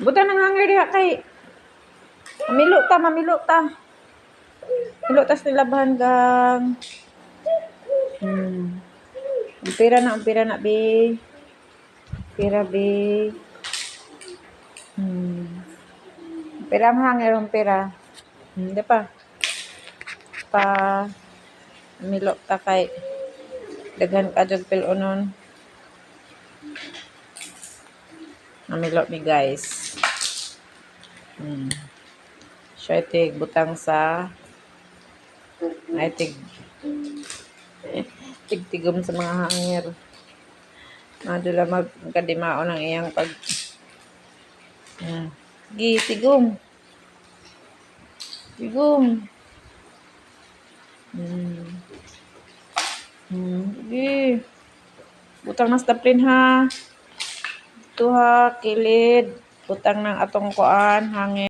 Buta nang hanger diha kay Mamilo ta, mamilo ta. Milo tas nilabahan gang. Hmm. Umpira na, umpira na, be. Umpira, be. Hmm. Umpira ang hanger, umpira. Hmm, di pa. Pa. Milo ta kay. Daghan ka dyan pilunon. Namilo mi guys. Hmm. Siya tig butang sa ay tig tigtigom sa mga hangir. Madula magkadimao ng iyang pag hmm. Gi, tigom. Tigom. Hmm. Hmm. Gi. Butang na staplin ha. Ito ha, kilid. Butang ng atong kuan, hangin.